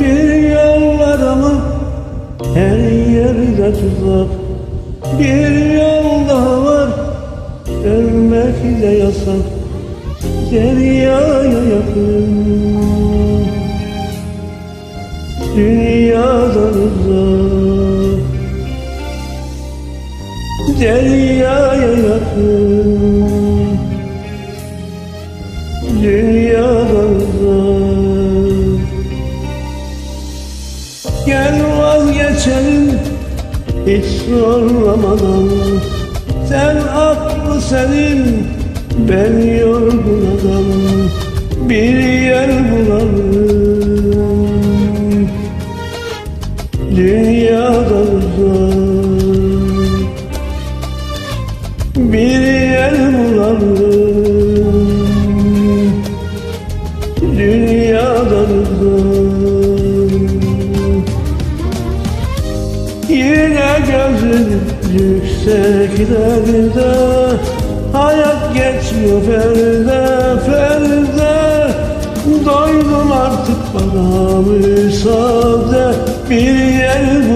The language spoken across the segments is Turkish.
Bir yollar ama her yerde tuzak. Bir yol daha var ölmek de yasak. Deryaya yakın. Dünyadan uzak Deryaya yakın Dünyadan uzak Gel vazgeçelim hiç zorlamadan. Sen aklı senin ben yorgun adam. Bir yer bulalım Bir yer bulalım Dünyadan uzak. Yine gözün yükseklerde. Hayat geçmiyor ferde ferde Doydum artık bana müsaade. Bir yer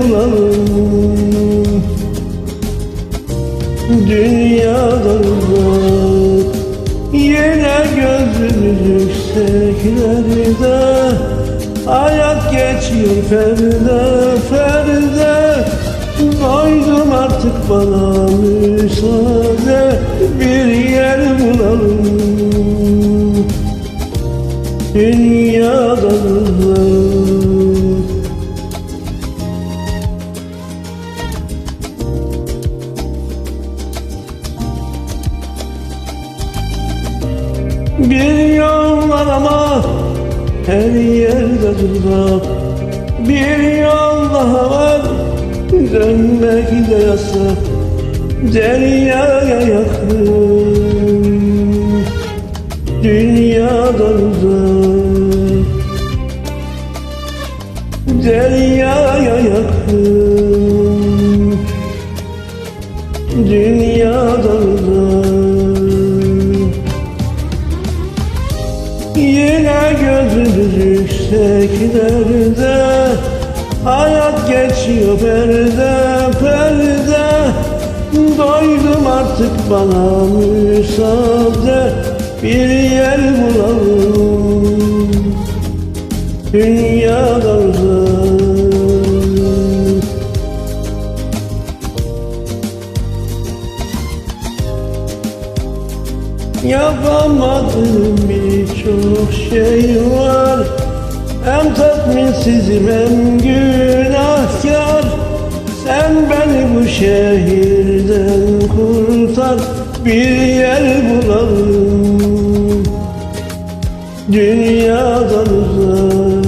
yükseklerde Hayat geçiyor ferde ferde Doydum artık bana müsaade Bir yer bulalım. Dünyadan Bir yol var ama her yerde tuzak Bir yol daha var dönmek de yasak Deryaya yakın Dünyadan uzak. Deryaya yakın Dünyadan Yine gözümüz yükseklerde Hayat geçiyor perde perde Doydum artık bana müsaade. Bir yer bulalım. Dünyada uzak Yapamadığım birçok şey var. Hem tatminsizim hem günahkar. Sen beni bu şehirden kurtar. Bir yer bulalım. Dünyadan uzak.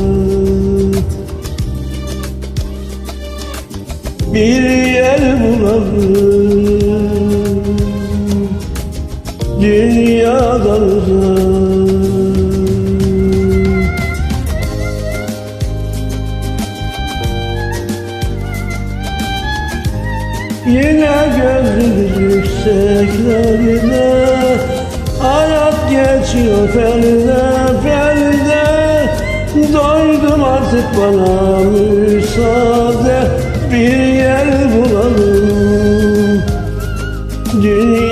Bir yer bulalım Dünyadan uzak Yine gözümüz yükseklerde Hayat geçiyor perde perde Doydum artık bana müsaade Bir yer bulalım. Uzak